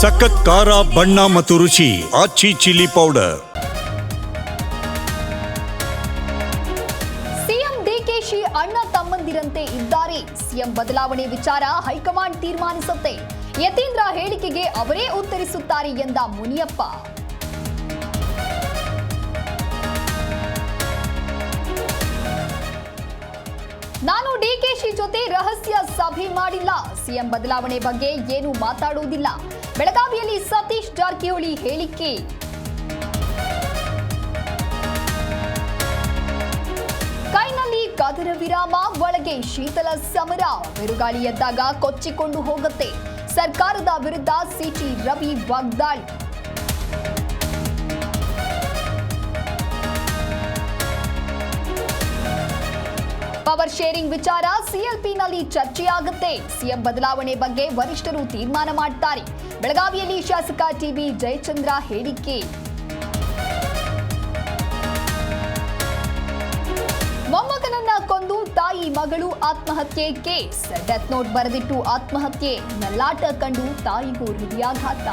ಸಖತ್ ಖಾರ, ಬಣ್ಣ ಮತ್ತು ರುಚಿ, Aachi chilli powder. CM DKShi ಅಣ್ಣ ತಮ್ಮಂದಿರಂತೆ ಇದ್ದಾರೆ. ಸಿಎಂ ಬದಲಾವಣೆ ವಿಚಾರ ಹೈಕಮಾಂಡ್ ತೀರ್ಮಾನಿಸುತ್ತೆ. ಯತೀಂದ್ರ ಹೇಳಿಕೆಗೆ ಅವರೇ ಉತ್ತರಿಸುತ್ತಾರೆ ಎಂದ ಮುನಿಯಪ್ಪ. ನಾನು ಡಿಕೆಶಿ ಜೊತೆ ರಹ ಸಿಎಂ ಬದಲಾವಣೆ ಬಗ್ಗೆ ಏನು ಮಾತಾಡುವುದಿಲ್ಲ. ಬೆಳಗಾವಿಯಲ್ಲಿ ಸತೀಶ್ ಜಾರಕಿಹೊಳಿ ಹೇಳಿಕೆ. ಕೈನಲ್ಲಿ ಕದರ ವಿರಾಮ, ಒಳಗೆ ಶೀತಲ ಸಮರ. ಬಿರುಗಾಳಿ ಎದ್ದಾಗ ಕೊಚ್ಚಿಕೊಂಡು ಹೋಗುತ್ತೆ. ಸರ್ಕಾರದ ವಿರುದ್ಧ ಸಿಟಿ ರವಿ ವಾಗ್ದಾಳಿ. ಪವರ್ ಶೇರಿಂಗ್ ವಿಚಾರ ಸಿಎಲ್ಪಿನಲ್ಲಿ ಚರ್ಚೆಯಾಗುತ್ತೆ. ಸಿಎಂ ಬದಲಾವಣೆ ಬಗ್ಗೆ ವರಿಷ್ಠರು ತೀರ್ಮಾನ ಮಾಡ್ತಾರೆ. ಬೆಳಗಾವಿಯಲ್ಲಿ ಶಾಸಕ ಟಿಬಿ ಜಯಚಂದ್ರ ಹೇಳಿಕೆ. ಮೊಮ್ಮಗನನ್ನ ಕೊಂದು ತಾಯಿ ಮಗಳು ಆತ್ಮಹತ್ಯೆ ಕೇಸ್. ಡೆತ್ ನೋಟ್ ಬರೆದಿಟ್ಟು ಆತ್ಮಹತ್ಯೆ. ನಲ್ಲಾಟ ಕಂಡು ತಾಯಿಗೂ ಹೃದಯಾಘಾತ.